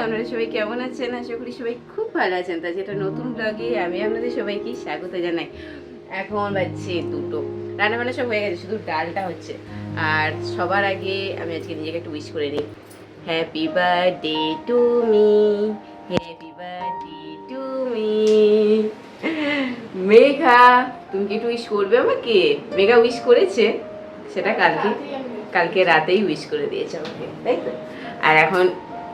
আপনারা সবাই কেমন আছেন? আশা করি সবাই খুব ভালো আছেন। তা যেটা নতুন ব্লগে আমি আপনাদের সবাইকে স্বাগত জানাই। এখন বাজছে দুটো। রান্না বান্না সব হয়ে গেছে, শুধু ডালটা হচ্ছে। আর সবার আগে আমি আজকে নিজেকে একটু উইশ করে নিই। Happy birthday to me happy birthday to me Megha, তুমি কি একটু উইশ করবে আমাকে? মেঘা উইশ করেছে, সেটা কালকে কালকে রাতেই উইশ করে দিয়েছে আমাকে, তাই তো? আর এখন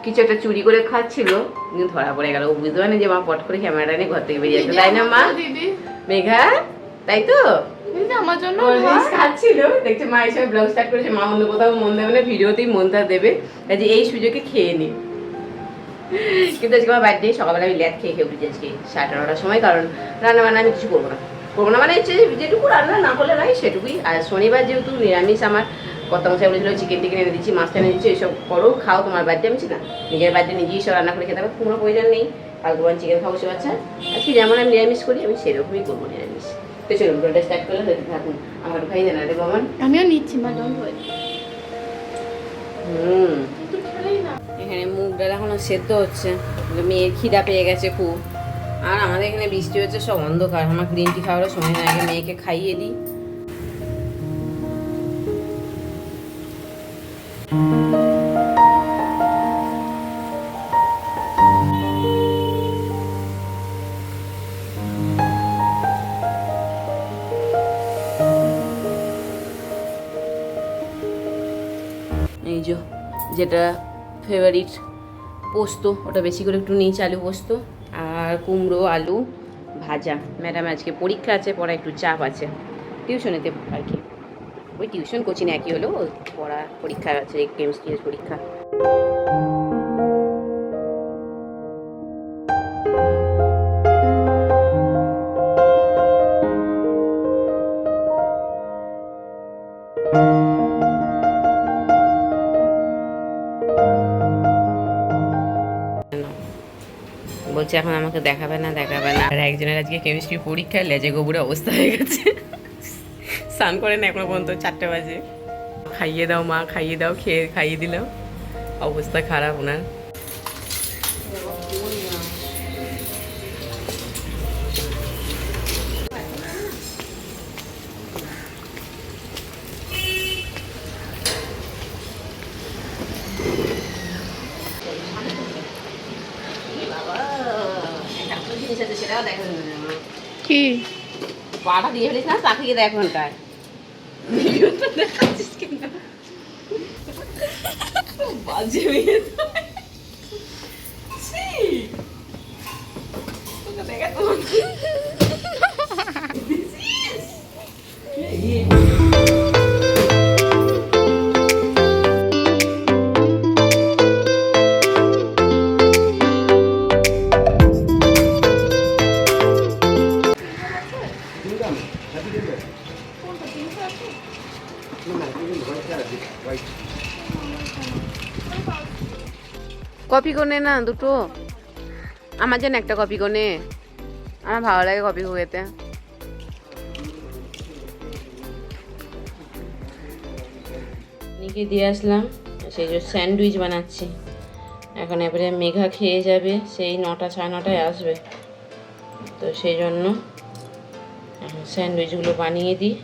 কিছু একটা চুরি করে খাচ্ছিল কিন্তু ধরা পড়ে গেল। ও বুঝতে পারে যে মা পট করে ক্যামেরাটা নিয়ে ঘর থেকে বেরিয়ে যাচ্ছে তাই না মা? দিদি। মেঘা? তাই তো? আমার জন্য খাচ্ছিল। দেখছে মা এসে ব্লগ স্টার্ট করেছে। মা অন্য কোথাও মন দেবে না ভিডিওতেই মনটা দেবে। কাজে এই সুযোগে খেয়ে নি। কিন্তু আজকে আমার বার্থডে সকালবেলা আমি খেয়ে খেয়ে উঠেছি আজকে সাড়ে নটার সময় কারণ রান্না বান্না আমি কিছু করব না। করব না মানে হচ্ছে যেটুকু রান্না না করলে নয় সেটুকুই। আর শনিবার যেহেতু নিরামিষ আমার কত মশাই বলেছিল চিকেন টিকেন এনে দিচ্ছি মাছটা এনে দিচ্ছি এইসব করো খাও তোমার বাড়িতে আমি না নিজের বাড়িতে নিজেই সব রান্না করে খেতে হবে কোনো প্রয়োজন নেই। কালকে বরং চিকেন খাব সে বাচ্চা। আজকে যেমন আমি নিরামিষ করি আমি সেরকমই করব নিরামিষ। তো চলুন ব্লগটা স্টার্ট করলে দেখতে থাকুন। আমার খাই দেন রে বাবান আমিও নিচ্ছি মা হুম। এখানে মুগ ডাল এখনও সেদ্ধ হচ্ছে। মেয়ের খিদা পেয়ে গেছে খুব। আর আমাদের এখানে বৃষ্টি হচ্ছে সব অন্ধকার। আমার গ্রিন টি খাওয়ারও সময় না আগে মেয়েকে খাইয়ে দিই। যেটা ফেভারিট পোস্ত, ওটা বেশি করে একটু নিই আলু পোস্ত আর কুমড়ো, আলু ভাজা। ম্যাডাম আজকে পরীক্ষা আছে পড়া একটু চাপ আছে। টিউশনেতে আর কি। ওই টিউশন কোচিং একই হলো পড়া পরীক্ষা আছে কেমিস্ট্রির পরীক্ষা। বলছে, এখন আমাকে দেখাবে না দেখাবে না। আর একজনের আজকে কেমিস্ট্রি পরীক্ষায় লেজে গোবুরে অবস্থা হয়ে গেছে। স্নান করে না এখনও পর্যন্ত, চারটে বাজে। খাইয়ে দাও মা, খাইয়ে দাও, খেয়ে, খাইয়ে দিলাম। অবস্থা খারাপ ওনার। কি? পাটা দিয়ে ফেলিস না? চাকরিয়ে দেখ ঘন্টায়। ভিডিওটা দেখাচ্ছিস কেন? বাজে মেয়ে কপি কোনে না, দুটো। আমার জন্য একটা কপি কোনে আমার ভালো লাগে কপি খেতে নিকে দিয়ে আসলাম, সেই যে স্যান্ডউইচ বানাচ্ছি। এখন এবারে মেঘা খেয়ে যাবে, সেই নটা সাড়ে নটায় আসবে। তো সেই জন্য এখন স্যান্ডউইচগুলো বানিয়ে দিই।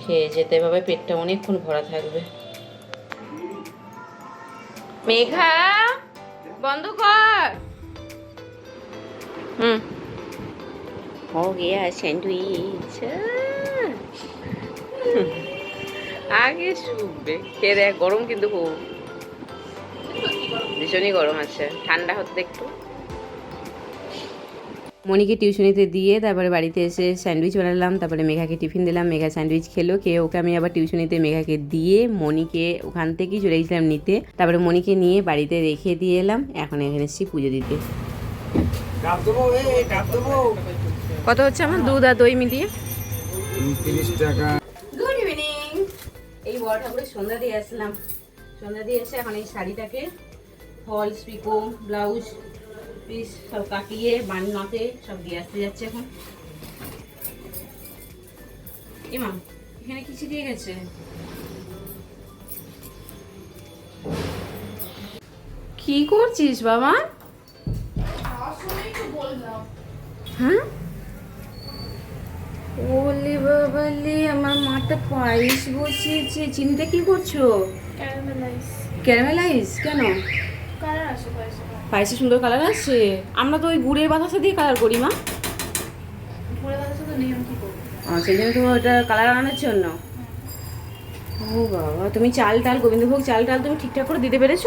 খেয়ে যেতে পারবে পেটটা অনেকক্ষণ ভরা থাকবে। মেঘা বন্ধ কর হুম हो गया স্যান্ডউইচ আগে শুকবে খেয়ে দেখ গরম কিন্তু খুব ভীষণই গরম আছে ঠান্ডা হতে একটু মনিকে টিউশনিতে দিয়ে তারপরে বাড়িতে এসে স্যান্ডউইচ বানালাম তারপরে মেঘাকে টিফিন দিলাম মেঘা স্যান্ডউইচ খেলো খেয়ে ওকে আমি আবার টিউশনিতে মেঘাকে দিয়ে মনিকে ওখান থেকেই চলে গেছিলাম নিতে। তারপরে মনিকে নিয়ে বাড়িতে রেখে দিয়ে এলাম এখন এখানে এসেছি পুজো দিতে। কত হচ্ছে আমার? দুধ আর দই মিলিয়ে? টাকা। গুড ইভিনিং এই বড় ঠাকুরের সন্ধ্যা দিয়ে আসলাম। সন্ধ্যা দিয়ে এসে এখন এই শাড়িটাকে ফলস পিকো ব্লাউজ পিস সব কাটিয়ে বান্নাতে সব দিয়ে আসতে যাচ্ছে এখন। এমা এখানে কিছু দিয়ে গেছে? কি করছিস বাবা? হ্যাঁ? ওলে বাবালে আমার মাটা পায়েস বসিয়েছে। চিনিটা কি করছ? ক্যারামেলাইজ। ক্যারামেলাইজ? কেন? কালার আসে পয়সা পায়েসে সুন্দর কালার আছে আমরা তো ওই গুড়ের বাতাসা দিয়ে কালার করি মা। সেই জন্য তুমি ওটা কালার আনার জন্য? ও বাবা তুমি চাল টাল গোবিন্দভোগ চাল টাল তুমি ঠিকঠাক করে দিতে পেরেছ।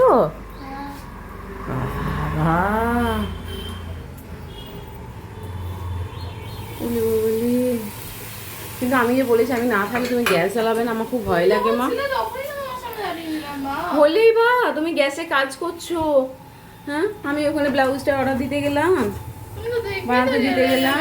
কিন্তু আমি যে বলেছি আমি না থাকলে তুমি গ্যাস জ্বালাবে না আমার খুব ভয় লাগে মা। হলেই বা তুমি গ্যাসে কাজ করছ। হ্যাঁ? আমি ওখানে ব্লাউজটা অর্ডার দিতে গেলাম। বানাতে দিতে গেলাম।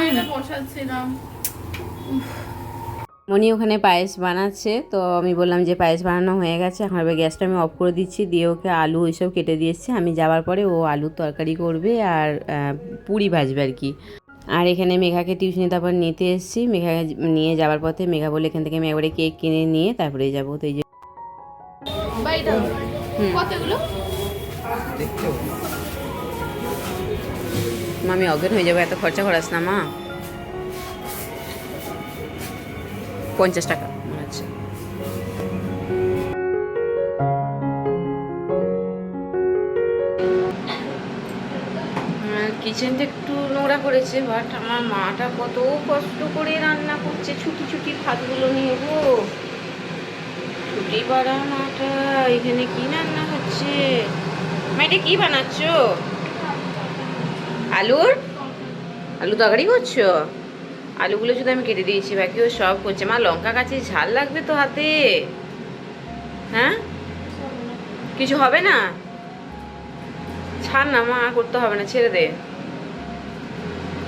মনি ওখানে পায়েস বানাচ্ছে তো আমি বললাম যে পায়েস বানানো হয়ে গেছে এখন এবার গ্যাসটা আমি অফ করে দিচ্ছি দিয়ে ওকে আলু ওইসব কেটে দিয়েছে। আমি যাওয়ার পরে ও আলুর তরকারি করবে আর পুরি ভাজবে আর কি। আর এখানে মেঘাকে টিউশনি তারপর নিতে এসেছি। মেঘা নিয়ে যাওয়ার পথে মেঘা বলে এখান থেকে আমি একবারে কেক কিনে নিয়ে তারপরে যাব। তো এই যে। কতগুলো? মা আমি অজ্ঞান হয়ে যাব, এত খরচা করাস না মা? পঞ্চাশ টাকা। হচ্ছে কিচেনটা একটু নোংরা করেছে বাট আমার মাটা কত কষ্ট করে রান্না করছে, ছুটি ছুটি ভাতগুলো নিয়ে গো। ছুটি বাড়া মাটা, এখানে কি রান্না হচ্ছে? মা এটা কি বানাচ্ছ? আলুর? আলু তরকারি করছ? আলুগুলো শুধু আমি কেটে দিয়েছি, বাকি ও সব করছে। মা, লঙ্কা কাছে ঝাল লাগবে তো হাতে। হ্যাঁ? কিছু হবে না? ছাড় না মা করতে হবে না, ছেড়ে দে।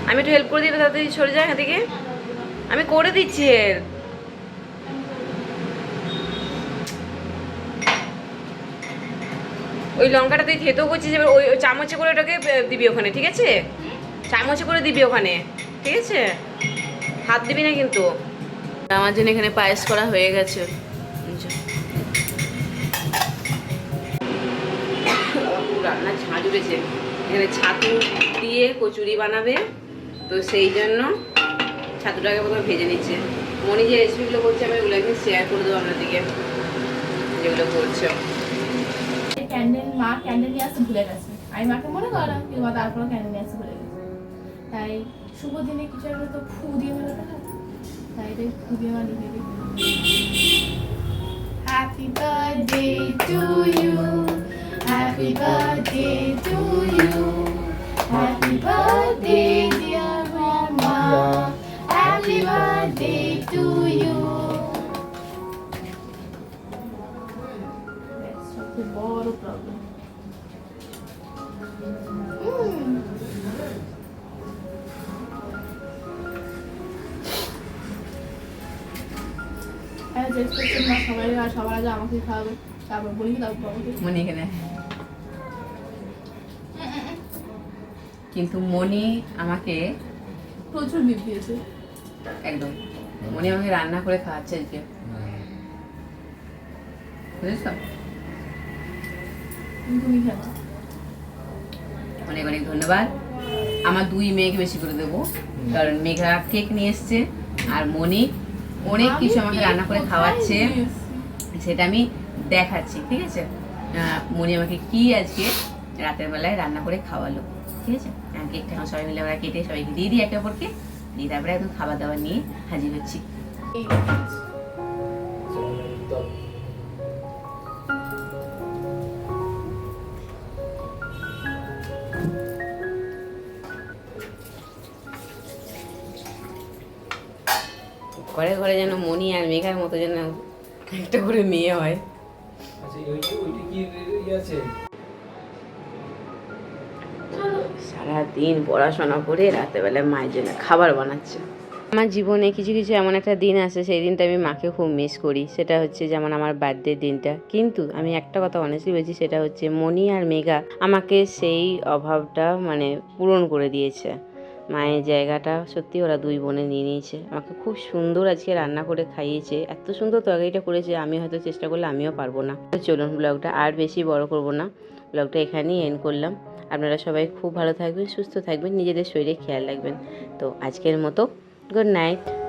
আমি একটু হেল্প করে দিই তাড়াতাড়ি সরে যায় এদিকে। আমি করে দিচ্ছি help। ওই লঙ্কাটা তুই থেতো করছিস, এবার ওই চামচে করে ওটাকে দিবি ওখানে, ঠিক আছে? চামচে করে দিবি ওখানে, ঠিক আছে? হাত দিবি না কিন্তু। আমার জন্য এখানে পায়েস করা হয়ে গেছে। রান্না ঝাঁঝ উঠেছে। এখানে ছাতু দিয়ে কচুরি বানাবে, তো সেই জন্য ছাতুটাকে প্রথমে ভেজে নিচ্ছে। মনি যে রেসিপিগুলো করছে আমি ওগুলো একদিন শেয়ার করে দেবো আপনাদেরকে, যেগুলো করছে ক্যান্ডেল মা ক্যান্ডেল নিয়ে আসতে ভুলে গেছে। আমি মাকে মনে করলাম কিন্তু মা তারপর ক্যান্ডেল নিয়ে আসতে ভুলে গেছে। তাই শুভ দিনে কিছু একটা তো ফু দিয়ে মেলে দেখা তাই এটাই ফু দিয়ে মা লিখে দিই happy birthday to you happy birthday to you happy birthday dear mama happy birthday যে না সবাই আর সবার আগে আমাকে খাওয়াবে। তারপর বলি তারপর মনি এখানে। কিন্তু মনি আমাকে প্রচুর বিপ দিয়েছে। একদম। মনি আমাকে রান্না করে খাওয়াচ্ছে আজকে। বুঝেছ? তুমি অনেক অনেক ধন্যবাদ। আমার দুই মেয়েকে বেশি করে দেবো। কারণ মেঘা কেক নিয়ে এসছে আর মনি অনেক কিছু আমাকে রান্না করে খাওয়াচ্ছে। সেটা আমি দেখাচ্ছি, ঠিক আছে? মনি আমাকে কি আজকে রাতের বেলায় রান্না করে খাওয়ালো, ঠিক আছে? কেকটা এখন সবাই মিলে আমরা কেটে সবাইকে দিয়ে দিই একটা অপরকে দিয়ে তারপরে এখন খাবার দাবার নিয়ে হাজির হচ্ছি। ঘরে ঘরে যেন মনি আর মেঘার মতো যেন একটা করে মেয়ে হয়। আচ্ছা সারাদিন পড়াশোনা করে রাতেবেলায় মায়ের জন্য খাবার বানাচ্ছে। আমার জীবনে কিছু কিছু এমন একটা দিন আছে সেই দিনটা আমি মাকে খুব মিস করি। সেটা হচ্ছে যেমন আমার বার্থডে দিনটা। কিন্তু আমি একটা কথা অনেস্টলি বলছি সেটা হচ্ছে মনি আর মেঘা আমাকে সেই অভাবটা মানে পূরণ করে দিয়েছে। মায়ের জায়গাটা সত্যি ওরা দুই বোনে নিয়ে নিয়েছে। আমাকে খুব সুন্দর আজকে রান্না করে খাইয়েছে। এত সুন্দর তরকারিটা করেছে, আমি হয়তো চেষ্টা করলে আমিও পারব না। তো চলুন ব্লগটা আর বেশি বড় করব না। ব্লগটা এখানেই এন্ড করলাম। আপনারা সবাই খুব ভালো থাকবেন, সুস্থ থাকবেন, নিজেদের শরীরে খেয়াল রাখবেন। তো আজকের মতো গুড নাইট